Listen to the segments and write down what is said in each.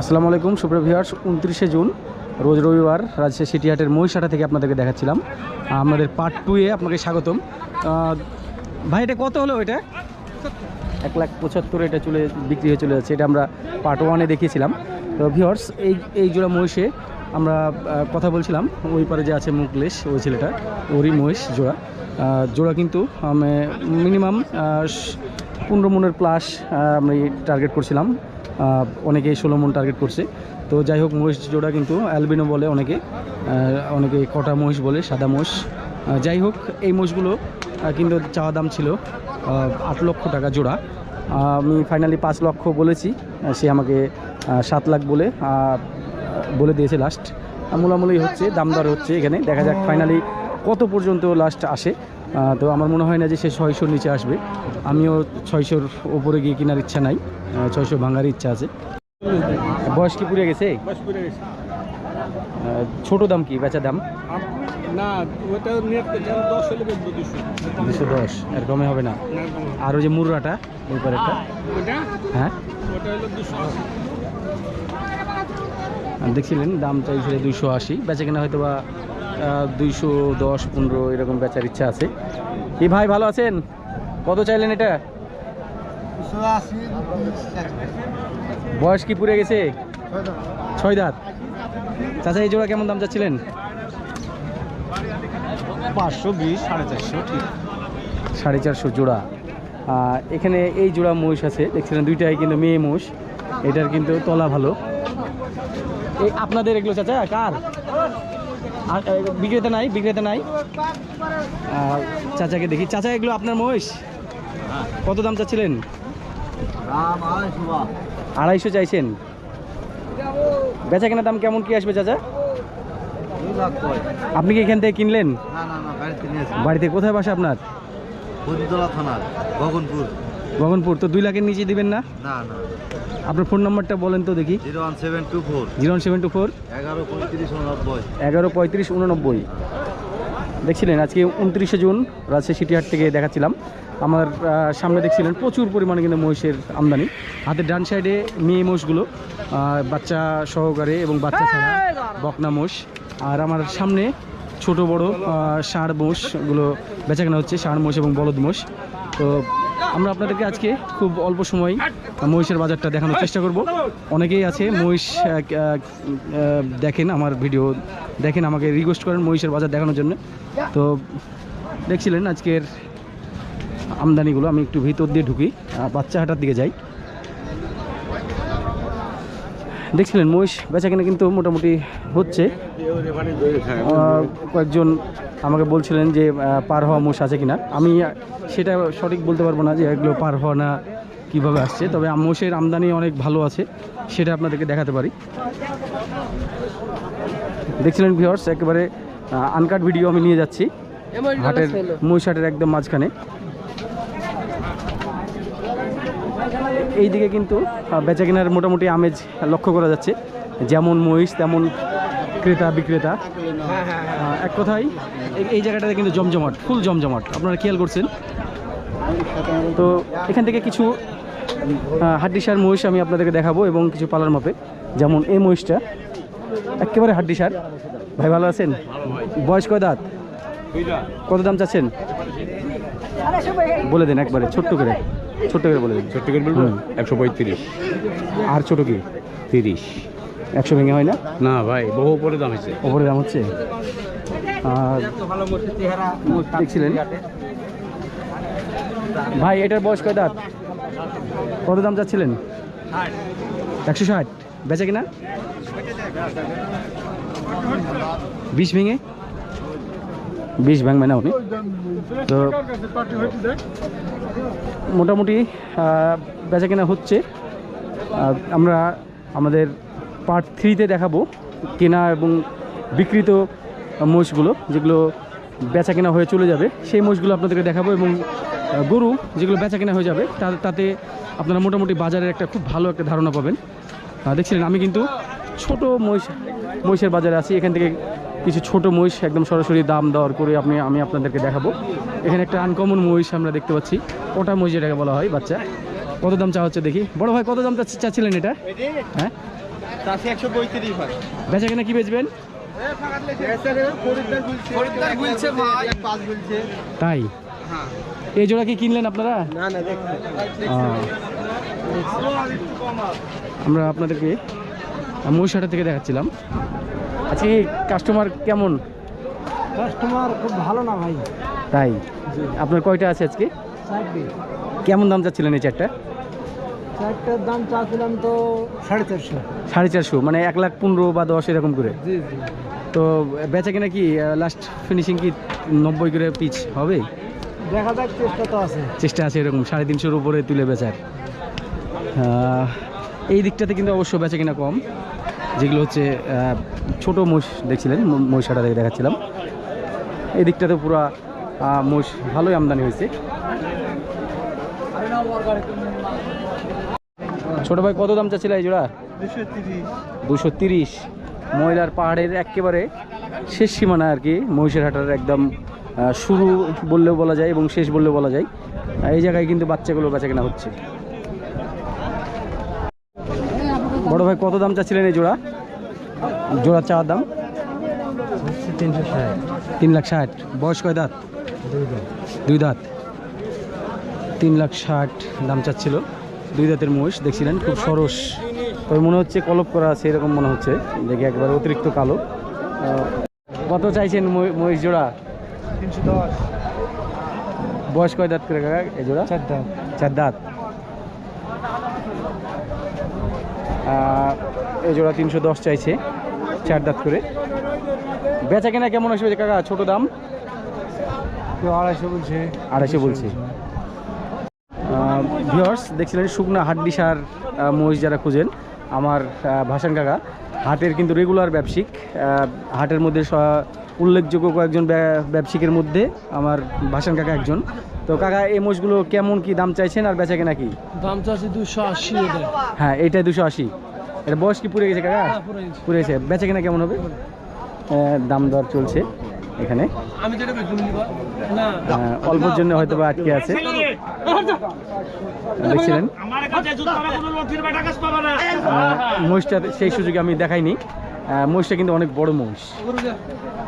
আসসালামু আলাইকুম, সুপ্রিয় ভিউয়ার্স, উনত্রিশে জুন, রোজ রবিবার রাজশাহী সিটিহাটের মহিষাটা থেকে আপনাদেরকে দেখাচ্ছিলাম। আমাদের পার্ট টুয়ে আপনাকে স্বাগতম। ভাই, এটা কত হলো এটা? এক লাখ পঁচাত্তর এটা চলে, বিক্রি হয়ে চলে যাচ্ছে, এটা আমরা পার্ট ওয়ানে দেখিয়েছিলাম। তো ভিউয়ার্স, এই এই জোড়া মহিষে আমরা কথা বলছিলাম, ওই পারে যে আছে মুকলেশ, ওই ছেলেটা, ওরই মহিষ জোড়া। জোড়া কিন্তু মিনিমাম পনেরো মনের প্লাস আমি টার্গেট করছিলাম। আহ, অনেকে ষোলো মন টার্গেট করছে। তো যাই হোক মহিষ জোড়া কিন্তু অ্যালবিনো বলে অনেকে অনেকে কটা মহিষ বলে সাদা মহিষ। যাই হোক এই মহিষগুলো কিন্তু চাওয়া দাম ছিল আট লক্ষ টাকা জোড়া। আমি ফাইনালি পাঁচ লক্ষ বলেছি সে আমাকে সাত লাখ বলে বলে দিয়েছে লাস্ট মূলামূলি হচ্ছে দামদার হচ্ছে এখানে। দেখা যাক ফাইনালি কত পর্যন্ত লাস্ট আসে? তো আমার মনে হয় না যে সে ছয়শোর নিচে আসবে। আমিও ছয়শোর ওপরে গিয়ে কেনার ইচ্ছা নাই। ছয়শো ভাঙার ইচ্ছা আছে। বয়স কি পুড়ে গেছে? ছোট দাম কি বেচা দাম? দশ দুশো। দুশো দশ এর কমে হবে না। আর ওই যে মুররাটা ওই হ্যাঁ? দুশো দেখছিলেন দাম চাইছিল দুইশো আশি। বেচা কেনা হয়তো বা দুইশো দশ পনেরো এরকম বেচার ইচ্ছা আছে। কি ভাই ভালো আছেন? কত চাইলেন এটা? বয়স কি পুড়ে গেছে? ছয় দাঁত। চাচা এই জোড়া কেমন দাম চাচ্ছিলেন? পাঁচশো বিশ সাড়ে চারশো ঠিক। সাড়ে চারশো জোড়া। এখানে এই জোড়া মহিষ আছে। দেখছিলেন দুইটাই কিন্তু মেয়ে মহিষ। এটার কিন্তু তলা ভালো। এই আপনাদের এগুলো চাচা কার? বিক্রেতা নাই বিক্রেতা নাই। চাচাকে দেখি। চাচা এগুলো আপনার মহিষ? কত দাম চাচ্ছিলেন? আড়াইশো চাইছেন। বেচা কেনার দাম কেমন কি আসবে চাচা? আপনি কি এখান থেকে কিনলেন? বাড়িতে কোথায় বাসা আপনার? থানার গগনপুর। গগনপুর তো দুই লাখের নিচে দিবেন না? না না। আপনার ফোন নাম্বারটা বলেন তো দেখি। Zero one seven two four. Zero seven two four. এগারো পঁয়ত্রিশ উননব্বই। এগারো পঁয়ত্রিশ উননব্বই। দেখছিলেন আজকে উনত্রিশে জুন রাজশাহী সিটিহাট থেকে দেখাচ্ছিলাম। আমার সামনে দেখছিলেন প্রচুর পরিমাণে কিন্তু মহিষের আমদানি। হাতের ডান সাইডে মেয়ে মোষগুলো বাচ্চা সহকারে এবং বাচ্চা ছাড়া বকনা মোষ আর আমার সামনে ছোট বড় ষাঁড় মোষগুলো বেচাকেনা হচ্ছে ষাঁড় মোষ এবং বলদ মোষ তো আমরা আপনাদেরকে আজকে খুব অল্প সময় মহিষের বাজারটা দেখানোর চেষ্টা করব। অনেকেই আছে, মহিষ দেখেন আমার ভিডিও, দেখেন আমাকে রিকোয়েস্ট করেন মহিষের বাজার দেখানোর জন্য। তো দেখছিলেন আজকের আমদানিগুলো, আমি একটু ভিতর দিয়ে ঢুকি বাচ্চা হাটার দিকে যাই। দেখছিলেন মহিষ বেচা কিনা কিন্তু মোটামুটি হচ্ছে। কয়েকজন আমাকে বলছিলেন যে পার হওয়া মোষ আছে কিনা। আমি সেটা সঠিক বলতে পারব না যে এগুলো পার হওয়া না কীভাবে আসছে। তবে মোষের আমদানি অনেক ভালো আছে সেটা আপনাদেরকে দেখাতে পারি। দেখছিলেন ভিওর্স একেবারে আনকাট ভিডিও আমি নিয়ে যাচ্ছি। হাটের মহিষ হাটের একদম মাঝখানে। এই দিকে কিন্তু বেচা কেনার মোটামুটি আমেজ লক্ষ্য করা যাচ্ছে। যেমন মহিষ, তেমন ক্রেতা, বিক্রেতা। এক কথায়, এই- এই জায়গাটাতে কিন্তু জমজমাট, ফুল জমজমাট। আপনারা খেয়াল করছেন? তো এখান থেকে কিছু হাড্ডিসার মহিষ আমি আপনাদেরকে দেখাবো এবং কিছু পালার মাপে। যেমন এই মহিষটা, একেবারে হাড্ডিসার। ভাই, ভালো আছেন? বয়স কয় দাঁত? কত দাম চাচ্ছেন? বলে দেন একবারে, ছোট্ট করে। ছোট্ট করে বলে দিন। ছোট্ট করে বলব? একশো পঁয়ত্রিশ। আর ছোট কি? তিরিশ। একশো ভেঙে হয় না? না ভাই বহু পরে দাম হয়েছে। ওপরে দাম হচ্ছে? আর দেখছিলেন? ভাই এটার বয়স কয় দাঁত? কত দাম যাচ্ছিলেন একশো ষাট। বেচে কিনা? বিশ ভেঙে? বিশ ভাঙবে না উনি। তো মোটামুটি বেচা কেনা হচ্ছে। আমরা আমাদের পার্ট থ্রিতে দেখাবো কেনা এবং বিকৃত মোষগুলো, যেগুলো বেচা কেনা হয়ে চলে যাবে। সেই মোষগুলো আপনাদেরকে দেখাবো এবং গরু যেগুলো বেচা কেনা হয়ে যাবে তাতে আপনারা মোটামুটি বাজারের একটা খুব ভালো একটা ধারণা পাবেন। দেখছিলেন, আমি কিন্তু ছোট মহিষ, মহিষের বাজারে আছি, এখান থেকে কিছু ছোট মহিষ একদম সরাসরি দাম দর করে আপনি আমি আপনাদেরকে দেখাবো। এখানে একটা আনকমন মহিষ আমরা দেখতে পাচ্ছি। ওটা মহিষ এটাকে বলা হয় বাচ্চা। কত দাম চা হচ্ছে দেখি। বড় ভাই কত দাম চাচ্ছি- চাচ্ছিলেন এটা? হ্যাঁ? বেচা কিনা কি বেচবেন? তাই? হ্যাঁ। এই জোড়া কি কিনলেন আপনারা? আমরা আপনাদেরকে মহিষাটা থেকে দেখাচ্ছিলাম। আচ্ছা কাস্টমার কেমন? কাস্টমার খুব ভালো না ভাই। তাই? আপনার কয়টা আছে আজকে? কেমন দাম চাচ্ছিলেন এই চারটা? চারটার দাম চাচ্ছিলাম তো সাড়ে চারশো। সাড়ে চারশো মানে এক লাখ পনেরো বা দশ এরকম করে? তো বেচা কিনা কি লাস্ট ফিনিশিং কি নব্বই করে পিচ হবে? দেখা যাক চেষ্টা তো আছে। চেষ্টা আছে এরকম সাড়ে তিনশোর উপরে তুলে বেচার। এই দিকটাতে কিন্তু অবশ্য বেচা কিনা কম। যেগুলো হচ্ছে ছোট মোষ দেখছিলেন মহিষাটা দেখে দেখাচ্ছিলাম। এই দিকটাতে পুরো মোষ ভালোই আমদানি হয়েছে। ছোট ভাই কত দাম চাচ্ছিল এই জোড়া? দুশো তিরিশ। ময়লার পাহাড়ের একেবারে শেষ সীমানা আর কি মহিষেরহাটার একদম আহ, শুরু বললেও বলা যায় এবং শেষ বললেও বলা যায়। এই জায়গায় কিন্তু বাচ্চাগুলো বেচা কেনা হচ্ছে। বড় ভাই কত দাম চাচ্ছিলেন এই জোড়া? জোড়া চাওয়ার দাম? তিনশো ষাট তিন লাখ ষাট। বয়স কয় দাঁত? দুই দাঁত। তিন লাখ ষাট দাম চাচ্ছিল। দুই দাঁতের মহিষ দেখছিলেন খুব সরস। তবে মনে হচ্ছে কলপ করা আছে এরকম মনে হচ্ছে। দেখি একবার অতিরিক্ত কালো। কত চাইছেন মহি- মহিষ জোড়া? তিনশো দশ। বয়স কয় দাঁত করে কাকা এই জোড়া? চার দাঁত। চার দাঁত। এই জোড়া তিনশো দশ চাইছে চার দাঁত করে। বেচা কেনা কেমন আসবে কাকা? ছোট দাম? আড়াইশো বলছে। আড়াইশো বলছে। ভিওর্স দেখছিলেন শুকনা হাড্ডি সার মহিষ যারা খুঁজেন আমার ভাসান কাকা। হাটের কিন্তু রেগুলার ব্যবসিক হাটের মধ্যে উল্লেখযোগ্য কয়েকজন ব্যা- ব্যবসায়িকের মধ্যে আমার ভাসান কাকা একজন। তো কাকা এই মোষগুলো কেমন কি দাম চাইছেন আর বেচা কেনা কি? দাম চাচ্ছি দুশো আশি হ্যাঁ এটা দুশো আশি। এটা বয়স কি পুড়ে গেছে কাকা? পুড়ে গেছে। বেচা কেনা কেমন হবে? দাম দর চলছে এখানে। অল্পর জন্য হয়তো বা আটকে আছে। দেখছিলেন? মহিষটা সেই সুযোগে আমি দেখাইনি। মহিষটা কিন্তু অনেক বড় মহিষ।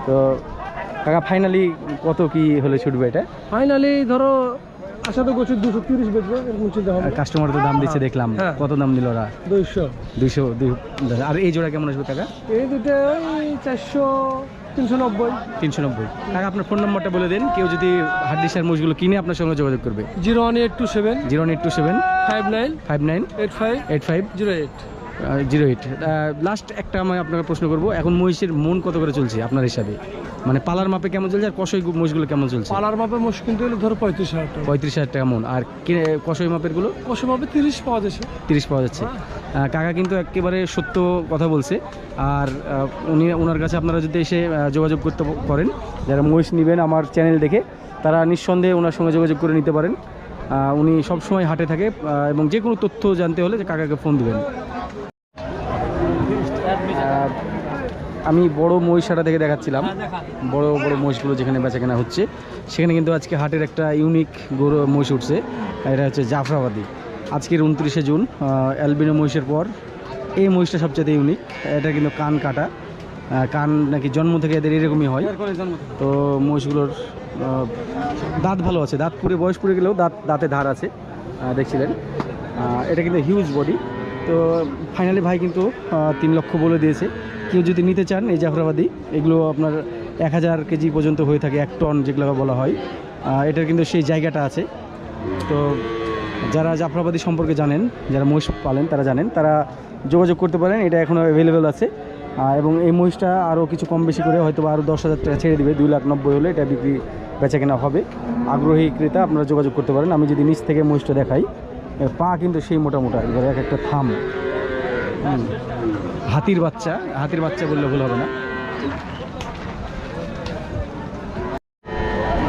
তো কাকা ফাইনালি কত কি হলে ছুটবে এটা? ফাইনালি ধরো আশা তো করছি দুশো তিরিশ বেচবো এরকম চিন্তা হবে কাস্টমার তো দাম দিচ্ছে দেখলাম। হ্যাঁ। কত দাম দিল ওরা? দুইশো। দুইশো দুই আর এই জোড়া কেমন আসবে কাকা? এই দুটো ওই চারশো তিনশো নব্বই। তিনশো নব্বই। কাকা আপনার ফোন নম্বরটা বলে দিন কেউ যদি হাড্ডিসার মোষগুলো কিনে আপনার সঙ্গে যোগাযোগ করবে। Zero one eight two seven. Zero eight two seven. Five nine. Five nine. Eight five. Eight five. Zero eight. Zero eight last একটা আমি আপনাকে প্রশ্ন করব এখন মহিষের মন কত করে চলছে আপনার হিসাবে? মানে পালার মাপে কেমন চলছে আর কষই মহিষগুলো কেমন চলছে? পালার মাপে মোষ কিন্তু হলে ধরো পঁয়ত্রিশ হাজার টাকা। পঁয়ত্রিশ হাজার টাকা মন। আর কষই মাপেরগুলো? কষে মাপে তিরিশ পাওয়া যাচ্ছে। তিরিশ পাওয়া যাচ্ছে। কাকা কিন্তু একেবারে সত্য কথা বলছে। আর উনি ওনার কাছে আপনারা যদি এসে যোগাযোগ করতে করেন যারা মহিষ নেবেন আমার চ্যানেল দেখে তারা নিঃসন্দেহে ওনার সঙ্গে যোগাযোগ করে নিতে পারেন। উনি সবসময় হাটে থাকে এবং যে কোনো তথ্য জানতে হলে যে কাকাকে ফোন দেবেন। আমি বড় মহিষাটা থেকে দেখাচ্ছিলাম। বড় বড় মহিষগুলো যেখানে বেচা কেনা হচ্ছে। সেখানে কিন্তু আজকে হাটের একটা ইউনিক গরু মহিষ উঠছে। এটা হচ্ছে জাফরাবাদি। আজকের উনত্রিশে জুন অ্যালবিনো মহিষের পর এই মহিষটা সবচেয়ে ইউনিক এটা কিন্তু কান কাটা। কান নাকি জন্ম থেকে এদের এরকমই হয়। তো মহিষগুলোর দাঁত ভালো আছে। দাঁত পুরে বয়স পুড়ে গেলেও দাঁত দাঁতে ধার আছে। দেখছিলেন। এটা কিন্তু হিউজ বডি তো ফাইনালি ভাই কিন্তু তিন লক্ষ বলে দিয়েছে। কেউ যদি নিতে চান এই জাফরাবাদি, এগুলো আপনার এক হাজার কেজি পর্যন্ত হয়ে থাকে, এক টন যেগুলো বলা হয়। এটার কিন্তু সেই জায়গাটা আছে। তো যারা জাফরাবাদি সম্পর্কে জানেন, যারা মহিষ পালেন, তারা জানেন, তারা যোগাযোগ করতে পারেন, এটা এখনও অ্যাভেলেবেল আছে। এবং এই মহিষটা আরও কিছু কম বেশি করে হয়তো আরও দশ হাজার টাকা ছেড়ে দেবে, দুই লাখ নব্বই হলে এটা বিক্রি বেচা কেনা হবে। আগ্রহী ক্রেতা, আপনারা যোগাযোগ করতে পারেন। আমি যদি নিচ থেকে মহিষটা দেখাই পা কিন্তু সেই মোটা এবারে এক একটা থাম। হাতির বাচ্চা হাতির বাচ্চা বললে ভুল হবে না।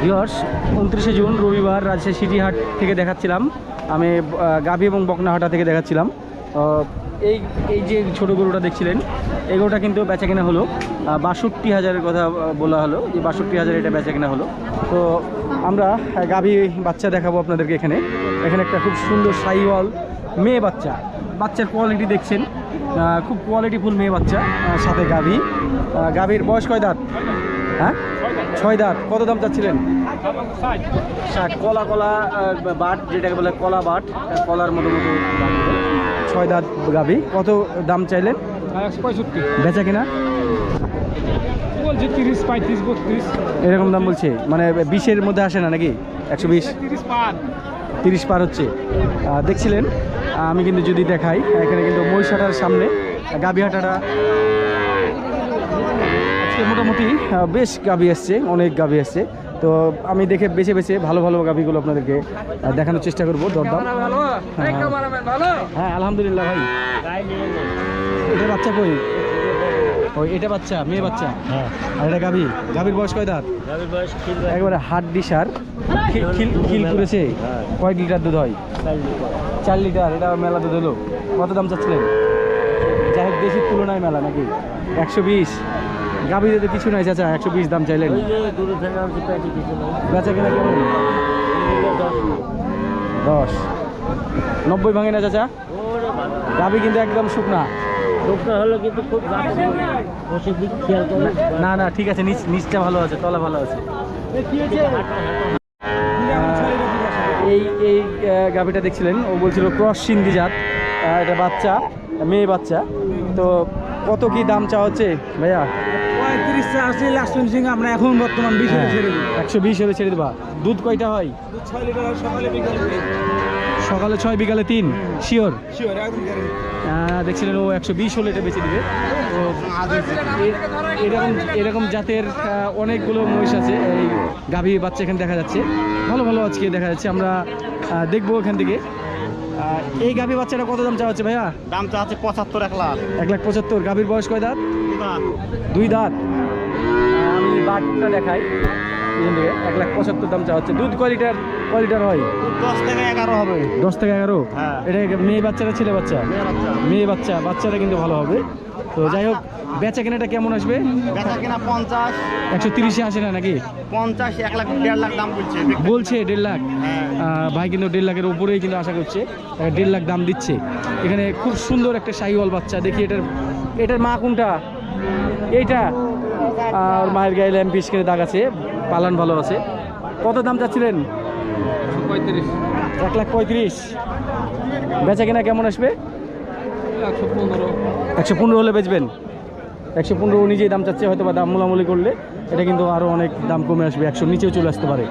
ভিওর্স উনত্রিশে জুন, রবিবার রাজশাহী সিটি হাট থেকে দেখাচ্ছিলাম। আমি গাভী এবং বকনাহাটা থেকে দেখাচ্ছিলাম। এই এই যে ছোটো গরুটা দেখছিলেন, এই গরুটা কিন্তু বেচা কেনা হলো বাষট্টি হাজারের কথা বলা হলো যে বাষট্টি হাজার এটা বেচা কেনা হলো। তো আমরা গাভী বাচ্চা দেখাবো আপনাদেরকে এখানে। এখানে একটা খুব সুন্দর সাইওয়াল মেয়ে বাচ্চা। বাচ্চার কোয়ালিটি দেখছেন। খুব কোয়ালিটিফুল মেয়ে বাচ্চা সাথে গাভী। গাভীর বয়স কয় দাঁত? হ্যাঁ? ছয় দাঁত। কত দাম চাচ্ছিলেন? ষাট। কলা কলা বাট যেটাকে বলে কলা বাট কলার মতো মতো ছয় দাঁত গাভী। কত দাম চাইলেন? একশো পঁয়ষট্টি। বেচা কিনা? বলছে তিরিশ পঁয়ত্রিশ বত্রিশ। এরকম দাম বলছে। মানে বিশের মধ্যে আসে না নাকি? একশো বিশ? তিরিশ তিরিশ পার হচ্ছে। দেখছিলেন? আমি কিন্তু যদি দেখাই এখানে কিন্তু মহিষাটার সামনে গাবিহাটাটা আজকে মোটামুটি বেশ গাবি আসছে অনেক গাবি আসছে। তো আমি দেখে বেছে বেছে ভালো ভালো গাবিগুলো আপনাদেরকে দেখানোর চেষ্টা করব দরদাম। ভালো হ্যাঁ। হ্যাঁ। আলহামদুলিল্লাহ ভাই। এটা বাচ্চা কই? ওই এটা বাচ্চা মেয়ে বাচ্চা। হ্যাঁ। আর এটা গাবি গাবির বয়স কয় দাঁত? একবারে হাট ডিসার খিল খিল করেছে। হ্যাঁ। কয় লিটার দুধ হয়। চার লিটার। এটা মেলা দুধ হলো। কত দাম চাচ্ছিলেন? যাই হোক দেশের তুলনায় মেলা নাকি? একশো বিশ। গাভীতে তো কিছু নাই চাচা একশো বিশ দাম চাইলেন। বেচা কিনা কেমন? দশ। নব্বই ভাঙে না চাচা? গাভী কিন্তু একদম শুকনা। হলো কিন্তু খুব বসে দিক খেয়াল করে? না না ঠিক আছে নিচ নিচটা ভালো আছে তলা ভালো আছে। এই এই গাভীটা দেখছিলেন ও বলছিল ক্রস সিন্ধি জাত এটা বাচ্চা মেয়ে বাচ্চা। তো কত কি দাম চা হচ্ছে ভাইয়া? পঁয়ত্রিশ চারশি লাস্ট ফিনিশিং আমরা এখন বর্তমান বিশ হ্যাঁ। ছেড়ে দিই একশো বিশ হলে ছেড়ে দেবা। দুধ কয়টা হয়? দুধ ছয় লিটার সকালে বিকালে। সকালে ছয় বিকালে তিন। শিওর দেখছিলেন ও একশো বিশ হলে এটা বেঁচে দিবে। তো এরকম এরকম জাতের অনেকগুলো মহিষ আছে। এই গাভী বাচ্চা এখানে দেখা যাচ্ছে। ভালো ভালো আজকে দেখা যাচ্ছে। আমরা দেখব এখান থেকে। এই গাভী বাচ্চাটা কত দাম চাওয়া হচ্ছে ভাইয়া? দাম চাচ্ছে পঁচাত্তর এক লাখ। এক লাখ পঁচাত্তর। গাভীর বয়স কয় দাঁত? দুই দাঁত। আমি বাটটা দেখাই। এখান থেকে এক লাখ পঁচাত্তর দাম চাওয়া হচ্ছে। দুধ কয় লিটার হয়? দশ থেকে এগারো হবে। দশ থেকে এগারো? হ্যাঁ। এটা মেয়ে বাচ্চাটা ছেলে বাচ্চা? মেয়ে বাচ্চা। বাচ্চাটা কিন্তু ভালো হবে। তো যাই হোক বেচা কেনাটা কেমন আসবে? বেচা কিনা পঞ্চাশ। একশো তিরিশে আসে না নাকি? পঞ্চাশ এক লাখ দেড় লাখ দাম বলছে। বলছে দেড় লাখ। হ্যাঁ। ভাই কিন্তু দেড় লাখের উপরেই কিন্তু আশা করছে। দেড় লাখ দাম দিচ্ছে। এখানে খুব সুন্দর একটা শাহিওয়াল বাচ্চা। দেখি এটার এটার মা কোনটা? এইটা। আর মায়ের গায়ে ল্যাম্প পিস করে দাগ আছে। পালান ভালো আছে। কত দাম চাচ্ছিলেন? এক লাখ পঁয়ত্রিশ। বেচা কেনা কেমন আসবে? একশো পনেরো। হলে বেচবেন। একশো পনেরো নিজেই দাম চাচ্ছে হয়তো বা দাম মোলামুলি করলে। এটা কিন্তু আরও অনেক দাম কমে আসবে একশো নিচেও চলে আসতে পারে।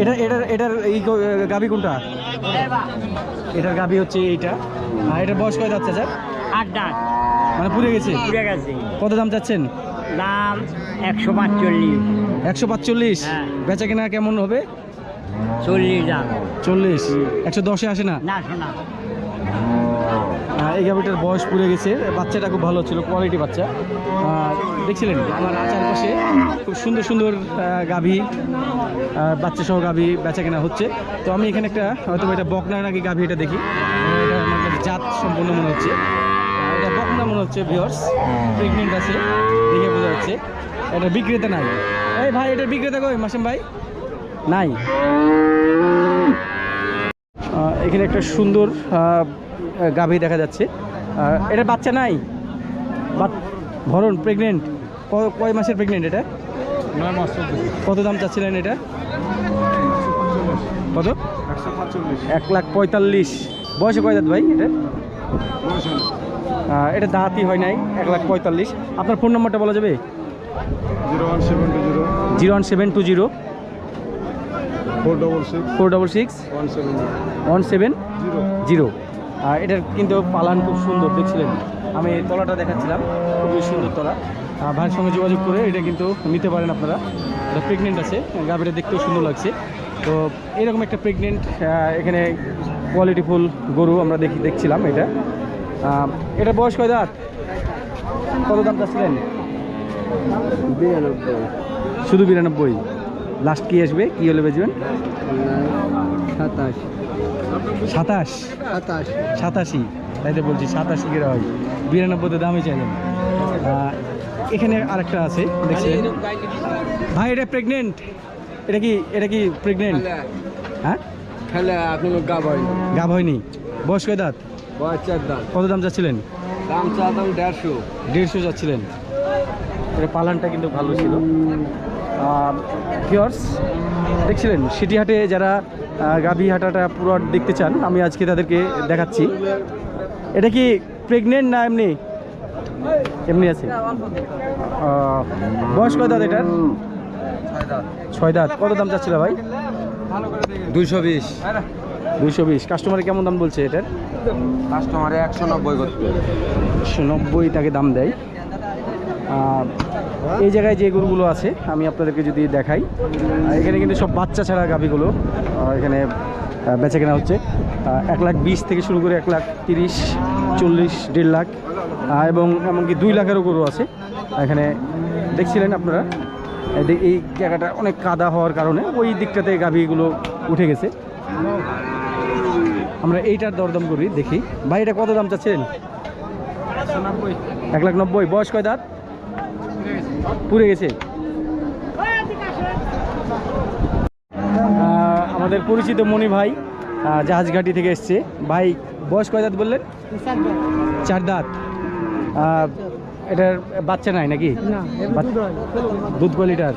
এটা এটার এটার এই গাবি কোনটা? এটার গাবি হচ্ছে এইটা। আর এটার বয়স কয় যাচ্ছে স্যার? আট মানে পুড়ে গেছে? পুড়ে গেছে। কত দাম চাচ্ছেন? দাম একশো পাঁচচল্লিশ। একশো পাঁচচল্লিশ? হ্যাঁ। বেচা কেনা কেমন হবে? চল্লিশ দাম। চল্লিশ। একশো দশে আসে না? না শোনা। এই গাভিটার বয়স পুড়ে গেছে। বাচ্চাটা খুব ভালো ছিল কোয়ালিটি বাচ্চা। দেখছিলেন আমার চারপাশে খুব সুন্দর সুন্দর গাভী বাচ্চা সহ গাভী বেচা কেনা হচ্ছে। তো আমি এখানে একটা হয়তো এটা বকনা নাকি গাভী এটা দেখি। এটা আমার কাছে জাত সম্পূর্ণ মনে হচ্ছে। মনে হচ্ছে ভিওর্স প্রেগনেন্ট আছে দেখে বোঝা যাচ্ছে। এটা বিক্রেতা নাই। এই ভাই এটা বিক্রেতা কই মাসিম ভাই? নাই। এখানে একটা সুন্দর গাভী দেখা যাচ্ছে। এটা বাচ্চা নাই? ভরণ প্রেগনেন্ট কয় মাসের প্রেগনেন্ট এটা? নয় মাস কত দাম চাচ্ছিলেন এটা? কত? এক লাখ পঁয়তাল্লিশ। বয়সে কয় দাঁত ভাই এটা? এটা দাঁতই হয় নাই এক লাখ পঁয়তাল্লিশ। আপনার ফোন নম্বরটা বলা যাবে? Zero one seven two zero. Zero one seven two zero. Four double six. Four double six. One seven one seven zero. Zero. আর এটার কিন্তু পালান খুব সুন্দর দেখছিলেন? আমি তলাটা দেখাচ্ছিলাম খুবই সুন্দর তলা। ভাইয়ের সঙ্গে যোগাযোগ করে এটা কিন্তু নিতে পারেন আপনারা। এটা প্রেগনেন্ট আছে গাভীটা দেখতেও সুন্দর লাগছে। তো এরকম একটা প্রেগনেন্ট এখানে কোয়ালিটিফুল গরু আমরা দেখি দেখছিলাম এটা। এটা বয়স কয় দাঁত? কত দাম চাচ্ছিলেন? শুধু বিরানব্বই। লাস্ট কি আসবে? কি হলে বেচবেন? সাতাশ। সাতাশ? সাতাশ। সাতাশি। তাই তো বলছি সাতাশি কিরা হয়। বিরানব্বইতে দামই চাইলেন। এখানে আরেকটা আছে দেখছিলেন ভাই এটা প্রেগনেন্ট এটা কি এটা কি প্রেগনেন্ট হ্যাঁ? খেলে এখনও গাবাই গাভ হয়নি বয়স্ক দাঁত? বয়স চার দাম। কত দাম চাচ্ছিলেন? দাম চা দাম দেড়শো। দেড়শো যাচ্ছিলেন এটা পালানটা কিন্তু ভালো ছিল। ভিওর্স দেখছিলেন সিটিহাটে যারা গাভী হাটাটা পুরো দেখতে চান আমি আজকে তাদেরকে দেখাচ্ছি। এটা কি প্রেগনেন্ট না এমনি? এমনি আছে। বয়স কয় দাঁত এটার? ছয় দাঁত। কত দাম চাচ্ছিল ভাই? দুইশো বিশ। দুইশো বিশ। কাস্টমারে কেমন দাম বলছে এটার? কাস্টমারে একশো নব্বই করতে একশো নব্বই টাকা দাম দেয়। এই জায়গায় যে গরুগুলো আছে আমি আপনাদেরকে যদি দেখাই এখানে কিন্তু সব বাচ্চা ছাড়া গাভিগুলো এখানে বেচা কেনা হচ্ছে। এক লাখ বিশ থেকে শুরু করে এক লাখ তিরিশ চল্লিশ দেড় লাখ এবং এমনকি দুই লাখেরও গরু আছে। এখানে দেখছিলেন আপনারা? এই এই জায়গাটা অনেক কাদা হওয়ার কারণে ওই দিকটাতে গাভিগুলো উঠে গেছে। আমরা এইটার দরদাম করি দেখি। ভাই এটা কত দাম চাচ্ছেন এক লাখ নব্বই। বয়স কয় দাঁত? পুড়ে গেছে। আমাদের পরিচিত মণি ভাই জাহাজঘাটি থেকে এসছে। ভাই বয়স কয় দাঁত বললেন? চার দাঁত। এটার বাচ্চা নাই নাকি? দুধ কয় লিটার?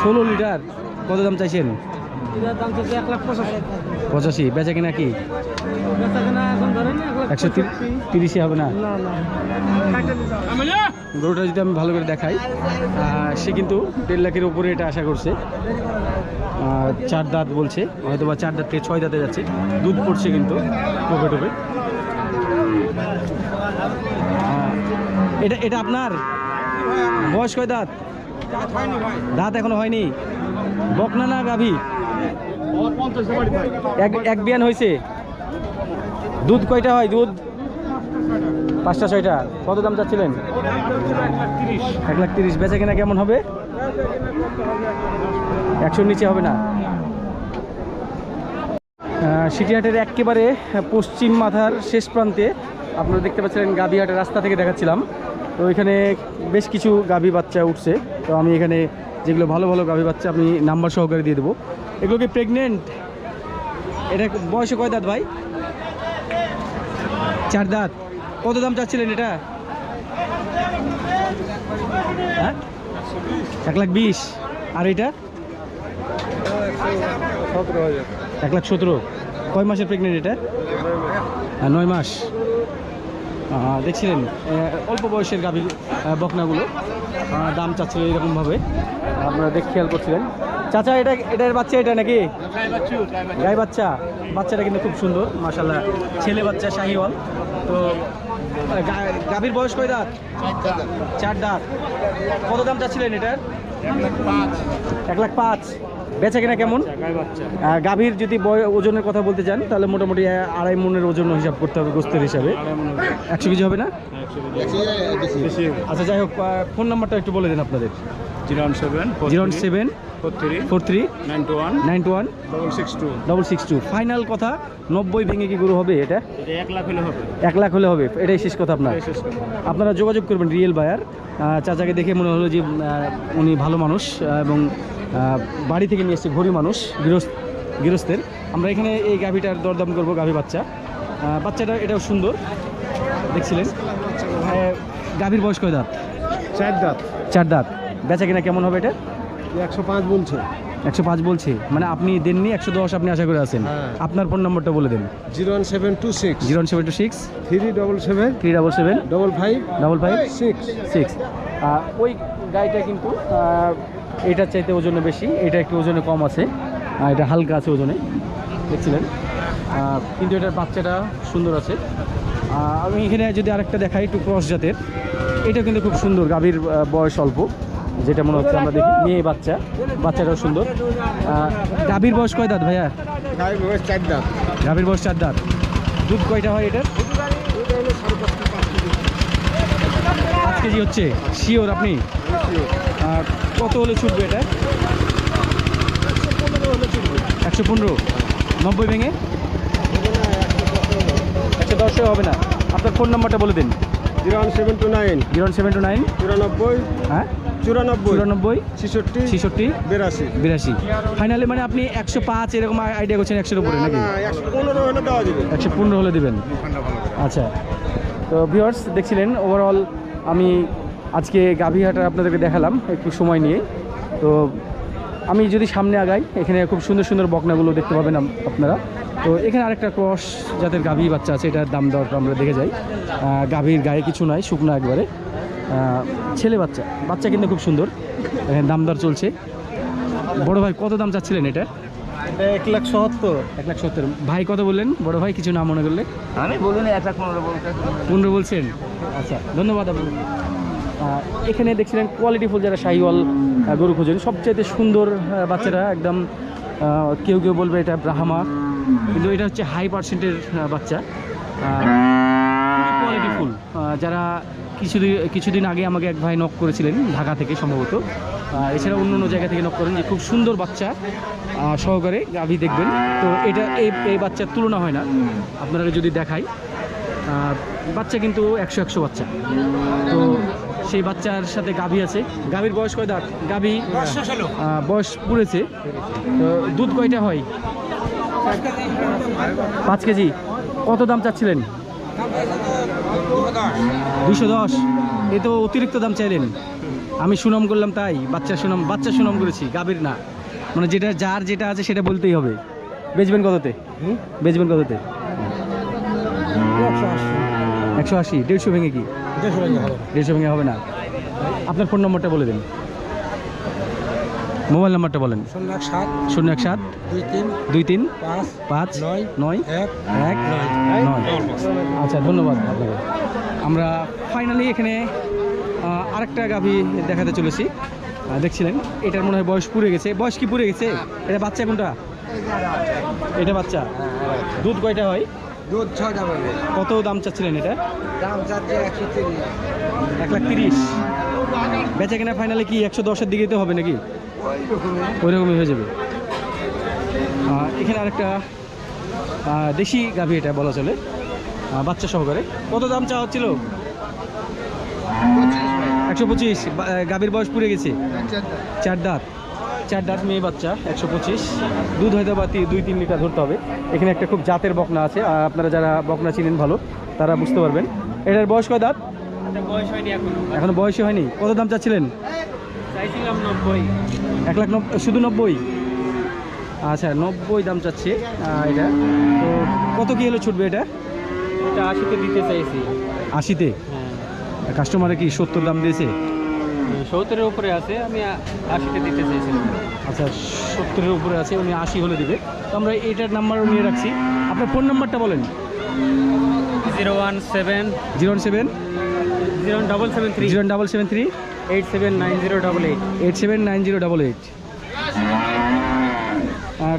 ষোলো লিটার। কত দাম চাইছেন? এক লাখ পঁচাশি। পঁচাশি, বেচা কিনা কি? একশো তিরিশে হবে না? গরুটা যদি আমি ভালো করে দেখাই সে কিন্তু দেড় লাখের উপরে এটা আশা করছে। চার দাঁত বলছে হয়তো বা চার দাঁত থেকে ছয় দাঁতে যাচ্ছে। দুধ পড়ছে কিন্তু, টোপে টোপে। এটা এটা আপনার? বয়স কয় দাঁত? দাঁত এখনও হয়নি। বকনা না গাভী? এক বিয়ান হয়েছে দুধ কয়টা হয়? দুধ? পাঁচটা, ছয়টা। কত দাম চাচ্ছিলেন? এক লাখ তিরিশ। বেচা কিনা কেমন হবে? একশোর নিচে হবে না। সিটিহাটের একেবারে পশ্চিম মাথার শেষ প্রান্তে আপনারা দেখতে পাচ্ছিলেন গাবিহাটের রাস্তা থেকে দেখাচ্ছিলাম। তো এখানে বেশ কিছু গাভী বাচ্চা উঠছে। তো আমি এখানে যেগুলো ভালো ভালো গাভী বাচ্চা, আমি নাম্বার সহকারে দিয়ে দেবো। এগুলো কি প্রেগনেন্ট এটা বয়সে কয় দাঁত ভাই? চার দাঁত। কত দাম চাচ্ছিলেন এটা? হ্যাঁ? এক লাখ বিশ। আর এটা? এক লাখ সতেরো। কয় মাসের প্রেগনেন্ট এটা? নয় মাস। দেখছিলেন অল্প বয়সের গাভী বকনাগুলো। দাম চাচ্ছিল এরকমভাবে। আপনারা দেখ, খেয়াল করছিলেন। চাচা এটা এটার বাচ্চা এটা নাকি? গাই বাচ্চা। বাচ্চাটা কিন্তু খুব সুন্দর মাসাল্লাহ ছেলে বাচ্চা শাহিওয়াল। তো গাভীর বয়স কয় দাঁত? চার দাঁত। কত দাম চাচ্ছিলেন এটার? এক লাখ পাঁচ। বেচা কিনা কেমন গাভীর যদি বয় ওজনের কথা বলতে চান তাহলে মোটামুটি আড়াই মনের ওজন হিসাব করতে হবে গোস্তের হিসাবে। একশো কেজি হবে না? আচ্ছা যাই হোক ফোন নাম্বারটা একটু বলে দিন আপনাদের। Zero seven zero seven four three nine two one nine two one double six two. Double six two. Final কথা নব্বই ভেঙে কি গুরু হবে এটা? এক লাখ হলে হবে। এক লাখ হলে হবে এটাই শেষ কথা আপনার। আপনারা যোগাযোগ করবেন রিয়েল বায়ার। চাচাকে দেখে মনে হলো যে উনি ভালো মানুষ এবং বাড়ি থেকে নিয়ে এসছে ঘড়ি মানুষ গৃহস্থ গৃহস্থের। আমরা এখানে এই গাভীটার দরদাম করব গাভী বাচ্চা। বাচ্চাটা এটাও সুন্দর দেখছিলেন? গাভীর বয়স কয় দাঁত? চার দাঁত। চার দাঁত। বেচা কিনা কেমন হবে এটা? একশো পাঁচ বলছে। একশো পাঁচ বলছে। মানে আপনি দেননি একশো দশ আপনি আশা করে আছেন। হ্যাঁ। আপনার ফোন নম্বরটা বলে দেন। Zero one seven two six. Zero one seven two six. Three double seven. Three double seven. Double five. Double five. Six. Six. ওই গাড়িটা কিন্তু এটার চাইতে ওজনে বেশি এটা একটু ওজনে কম আছে আর এটা হালকা আছে ওজনে দেখছিলেন। কিন্তু এটার বাচ্চাটা সুন্দর আছে। আমি এখানে যদি আরেকটা দেখাই একটু ক্রস জাতের এটা কিন্তু খুব সুন্দর গাভীর বয়স অল্প যেটা মনে হচ্ছে আমরা দেখি মেয়ে বাচ্চা বাচ্চাটাও সুন্দর। গাভীর বয়স কয় দাঁত ভাইয়া? ফাইভ চার দাঁত। গাভীর বয়স চার দাঁত। দুধ কয়টা হয় এটার? পাঁচ কেজি হচ্ছে শিওর আপনি? আর কত হলে ছুটবে এটা? একশো পনেরো নব্বই ভেঙে? একশো দশে হবে না। আপনার ফোন নাম্বারটা বলে দিন। Zero one seven two nine. Zero seven two nine. চুরানব্বই হ্যাঁ? চুরানব্বই চুরানব্বই ছেষট্টি ছেষট্টি বিরাশি। বিরাশি। ফাইনালি মানে আপনি একশো পাঁচ এরকম আইডিয়া করছেন একশোর উপরে নাকি? একশো পনেরো হলে দেওয়া যাবে। একশো পনেরো হলে দেবেন। আচ্ছা। তো ভিউয়ার্স দেখছিলেন ওভারঅল আমি আজকে গাভীহাটা আপনাদেরকে দেখালাম একটু সময় নিয়ে। তো আমি যদি সামনে আগাই এখানে খুব সুন্দর সুন্দর বকনাগুলো দেখতে পাবেন আপ- আপনারা। তো এখানে আরেকটা ক্রস জাতের গাভী বাচ্চা আছে এটার দাম দর আমরা দেখে যাই। গাভীর গায়ে কিছু নাই শুকনো একবারে। ছেলে বাচ্চা বাচ্চা কিন্তু খুব সুন্দর। এখানে দাম দর চলছে। বড় ভাই কত দাম চাচ্ছিলেন এটা? এক লাখ সত্তর। এক লাখ সত্তর। ভাই কত বললেন? বড় ভাই কিছু না মনে করলে? আমি বলুন এক লাখ পনেরো পনেরো বলছেন? আচ্ছা। ধন্যবাদ আপনাকে আহ, এখানে দেখছিলেন কোয়ালিটিফুল যারা শাহিওয়াল গরু খোঁজেন সবচেয়ে সুন্দর বাচ্চারা একদম কেউ কেউ বলবে এটা ব্রাহ্মা, কিন্তু এটা হচ্ছে হাই পার্সেন্টের বাচ্চা। কোয়ালিটিফুল যারা কিছুদিন কিছুদিন আগে আমাকে এক ভাই নক করেছিলেন ঢাকা থেকে সম্ভবত। এছাড়া অন্য অন্য জায়গা থেকে নক করেন যে খুব সুন্দর বাচ্চা সহকারে গাভী দেখবেন। তো এটা এই এই বাচ্চার তুলনা হয় না। আপনারা যদি দেখাই বাচ্চা কিন্তু একশো একশো বাচ্চা। তো সেই বাচ্চার সাথে গাভী আছে। গাভীর বয়স কয় দাঁত গাভী বয়স পুড়েছে। তো দুধ কয়টা হয়? পাঁচ কেজি। কত দাম চাচ্ছিলেন? দুশো দশ। এ তো অতিরিক্ত দাম চাইলেন। আমি সুনাম করলাম তাই। বাচ্চা সুনাম বাচ্চা সুনাম করেছি গাভীর না। মানে যেটা যার যেটা আছে সেটা বলতেই হবে। বেচবেন কততে? বেচবেন কততে? একশো আশি দেড়শো ভেঙে কি? দেড়শো ভেঙে হবে। না। আপনার ফোন নম্বরটা বলে দিন। মোবাইল নাম্বারটা বলেন। শূন্য এক সাত দুই তিন পাঁচ নয় এক এক নয়। আচ্ছা ধন্যবাদ আপনাকে। আমরা ফাইনালি এখানে আরেকটা গাভী দেখাতে চলেছি। দেখছিলেন এটার মনে হয় বয়স পুড়ে গেছে। বয়স কি পুড়ে গেছে? এটা বাচ্চা কোনটা? এটা বাচ্চা। দুধ কয়টা হয়? দুধ ছটা পাবে কত দাম চাচ্ছিলেন এটা? দাম চাচ্ছে একশো তিরিশ। এক লাখ তিরিশ। বেচা কেনা ফাইনালে কি একশো দশের দিকেই তো হবে নাকি? ওই রকমই হয়ে যাবে। এখানে আরেকটা দেশি গাভী এটা বলা চলে। বাচ্চা সহকারে। কত দাম চাওয়া হচ্ছিল? একশো পঁচিশ। গাভীর বয়স পুড়ে গেছে? চার দাঁত। চার দাঁত মেয়ে বাচ্চা একশো পঁচিশ। দুধ হয়তো বা দুই তিন লিটার ধরতে হবে। এখানে একটা খুব জাতের বকনা আছে। আপনারা যারা বকনা চিনেন ভালো তারা বুঝতে পারবেন। এটার বয়স কয় দাঁত? বয়স এখন। বয়সই হয়নি। কত দাম চাচ্ছিলেন? এক লাখ শুধু নব্বই? আচ্ছা নব্বই দাম চাচ্ছে এটা। তো কত কি হলে ছুটবে এটা? এটা আশিতে দিতে চাইছি। আশিতে? হ্যাঁ। কাস্টমারে কি সত্তর দাম দিয়েছে? সত্তরের উপরে আছে আমি আ- আশিতে দিতে চাইছিলাম আচ্ছা সত্তরের উপরে আছে উনি আশি হলে দিবে। তো আমরা এইটার নাম্বারও নিয়ে রাখছি। আপনার ফোন নাম্বারটা বলেন। Zero one seven zero seven zero double seven three zero double seven three eight seven nine zero double eight. Eight seven nine zero double eight. আর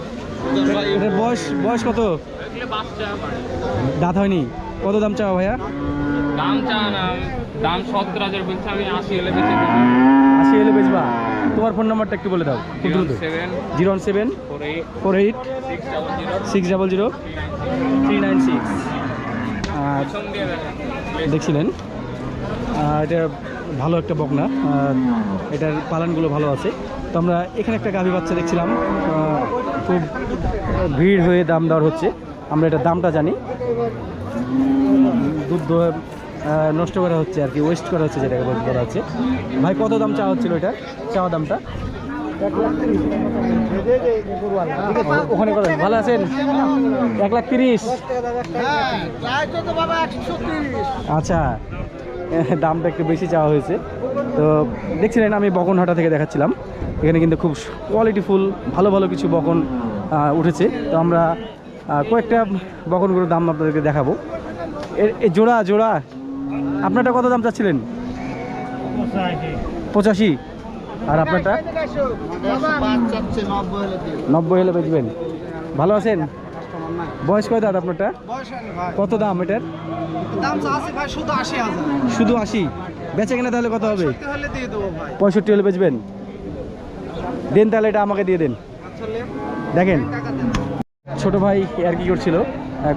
বয়স বয়স কত? দাঁত হয়নি। কত দাম চাও ভাইয়া? দাম চা না দাম সত্তর হাজার বলছে আমি আশি হলে বেঁচে আশি এলে বেচবা। তোমার ফোন নাম্বারটা একটু বলে দাও zero one seven four eight six double zero three nine six. আর দেখছিলেন এটা ভালো একটা বকনা এটার পালানগুলো ভালো আছে। তো আমরা এখানে একটা গাভী বাচ্চা দেখছিলাম খুব ভিড় হয়ে দাম দর হচ্ছে। আমরা এটার দামটা জানি। দুধ নষ্ট করা হচ্ছে আর কি ওয়েস্ট করা হচ্ছে যেটাকে বলতে করা হচ্ছে। ভাই, কত দাম চাওয়া হচ্ছিল এটা? চাওয়া দামটা? ওখানে কত? ভালো আছেন? এক লাখ তিরিশ। আচ্ছা দামটা একটু বেশি চাওয়া হয়েছে। তো দেখছিলেন, আমি বকনহাটা থেকে দেখাচ্ছিলাম। এখানে কিন্তু খুব কোয়ালিটিফুল ভালো ভালো কিছু বকন উঠেছে। তো আমরা কয়েকটা বকনগুলোর দাম আপনাদেরকে দেখাবো। এর জোড়া জোড়া। আপনারটা কত দাম চাচ্ছিলেন? পঁচাশি। আর আপনারটা? নব্বই হলে বেচবেন। ভালো আছেন? বয়স কয় দাঁত আপনারটা? কত দাম এটার? শুধু আশি। বেচে কিনা তাহলে কত হবে? পঁয়ষট্টি হলে বেচবেন। দেন তাহলে এটা আমাকে দিয়ে দেন। দেখেন। ছোট ভাই আর কি করছিল?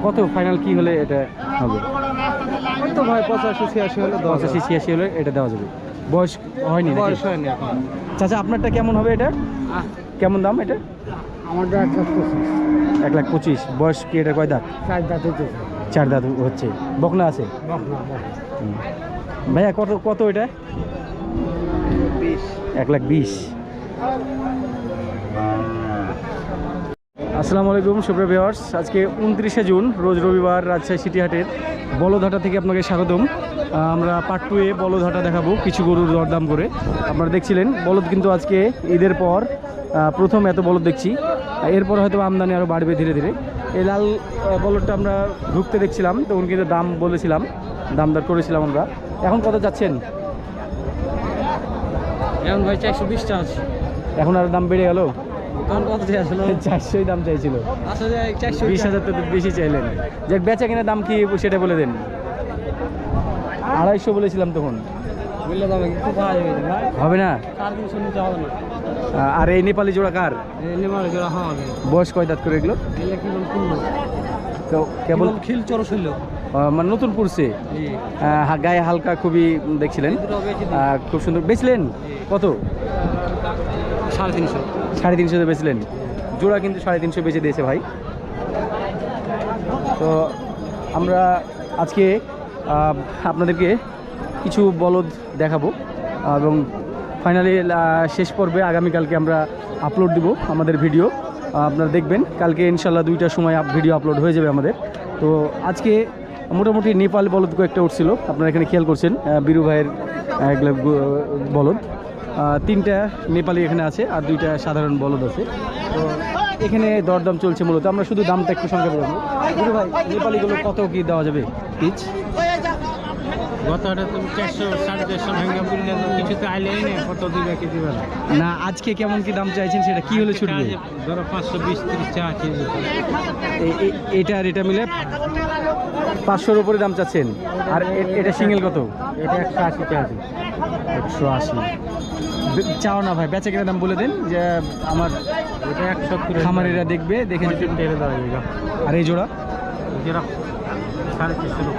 কত? ফাইনাল কি হলে এটা হবে? তো ভাই পঁচাশি ছিয়াশি হলে দশ পঁচাশি ছিয়াশি হলে এটা দেওয়া যাবে। বয়স হয়নি বয়স হয়নি এখন। চাচা আপনারটা কেমন হবে এটা? কেমন দাম এটা? আমাদের একটা পঁচিশ। এক লাখ পঁচিশ। বয়স কি এটা কয় দাঁত? চার দাঁত হইতেছে। চার দাঁত হচ্ছে। বকনা আছে? হুম। ভাইয়া কত কত এটা? এক লাখ বিশ। আসসালামু আলাইকুম সুপ্রিয় ভিউয়ার্স আজকে উনত্রিশে জুন রোজ রবিবার রাজশাহী সিটিহাটের বলদহাটা থেকে আপনাকে স্বাগতম। আমরা পার্ট টু এ বলদহাটা দেখাবো কিছু গরুর দরদাম করে। আপনারা দেখছিলেন বলদ কিন্তু আজকে ঈদের পর প্রথম এত বলদ দেখছি। এরপর হয়তো আমদানি আরও বাড়বে ধীরে ধীরে। এই লাল বলদটা আমরা ঢুকতে দেখছিলাম তখন কিন্তু দাম বলেছিলাম দাম দর করেছিলাম আমরা। এখন কত যাচ্ছেন? এখন ভাই চারশো বিশটা আছে। এখন আর দাম বেড়ে গেল? চারশোই দাম চাইছিল। বিশ হাজার তো বেশি চাইলেন। যাক বেচা কিনা দাম কি সেটা বলে দেন। আড়াইশো বলেছিলাম তখন। হবে না? আর এই নেপালি জোড়া কার? বয়স কয় দাঁত করে এগুলো? কেবল খিল চরস হইল মানে নতুন পড়ছে। গায়ে হালকা খুবই দেখছিলেন। খুব সুন্দর। বেচলেন কত? সাড়ে তিনশো। সাড়ে তিনশোতে বেচলেন। জোড়া কিন্তু সাড়ে তিনশো বেঁচে দিয়েছে ভাই। তো আমরা আজকে আপনাদেরকে কিছু বলদ দেখাবো এবং ফাইনালি শেষ পর্বে আগামীকালকে আমরা আপলোড দিব আমাদের ভিডিও। আপনারা দেখবেন কালকে ইনশাল্লাহ দুইটার সময় ভিডিও আপলোড হয়ে যাবে আমাদের। তো আজকে মোটামুটি নেপাল বলদ কয়েকটা উঠছিল আপনারা এখানে খেয়াল করছেন বীরু ভাইয়ের বলদ। তিনটা নেপালি এখানে আছে আর দুইটা সাধারণ বলদ আছে। তো এখানে দরদাম চলছে মূলত। আমরা শুধু দামটা একটু সংখ্যা বলব। বীরু ভাই নেপালিগুলো কত কি দেওয়া যাবে পিচ? না। আজকে কেমন কি দাম চাইছেন সেটা কি হলে ছুটবে? ধরো পাঁচশো বিশ তিরিশ চা এটা আর এটা মিলে পাঁচশোর উপরে দাম চাচ্ছেন। আর এটা সিঙ্গেল কত? এটা একশো আশি চা আছে। একশো আশি। চাও না ভাই বেচা কেনা দাম বলে দেন যে আমার এটা একশো খামারিরা দেখবে দেখে আর এই জোড়া? সাড়ে চারশো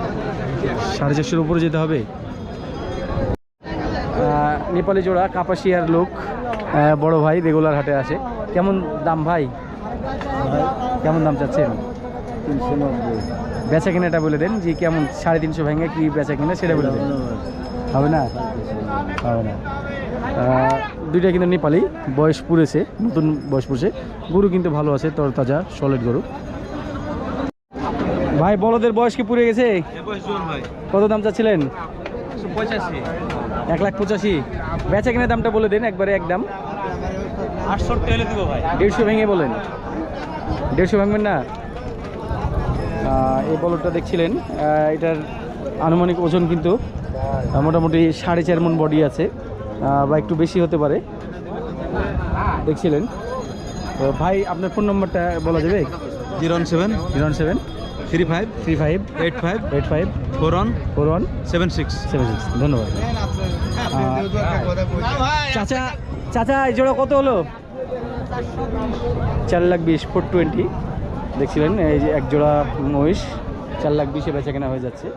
সাড়ে চারশোর উপরে যেতে হবে। নেপালি জোড়া কাপাসিয়ার লোক বড় ভাই রেগুলার হাটে আসে। কেমন দাম ভাই কেমন দাম চাচ্ছেন? তিনশো নব্বই। বেচা কেনাটা বলে দেন যে কেমন সাড়ে তিনশো ভেঙে কি বেচা কিনা সেটা বলে দেন। হবে না? হবে না। দুইটা কিন্তু নেপালি বয়স পুড়েছে নতুন বয়স পুড়েছে। গরু কিন্তু ভালো আছে তরতাজা সলিড গরু। ভাই বলদের বয়স কি পুড়ে গেছে? কত দাম চাচ্ছিলেন? এক লাখ পঁচাশি। বেচা কিনা দামটা বলে দিন একবারে একদম ভাই। দেড়শো ভেঙে বলেন। দেড়শো ভাঙবেন না? এই বলরটা দেখছিলেন? এটার আনুমানিক ওজন কিন্তু মোটামুটি সাড়ে চার মন বডি আছে বা একটু বেশি হতে পারে। দেখছিলেন? তো ভাই আপনার ফোন নম্বরটা বলা যাবে? Zero seven zero seven three five three five eight five eight five four one four one seven six seven six. ধন্যবাদ। চাচা চাচা এই জোড়া কত হলো? চার লাখ বিশ ফোর টোয়েন্টি দেখছিলেন এই যে একজোড়া মহিষ চার লাখ বিশে বেচা কেনা হয়ে যাচ্ছে।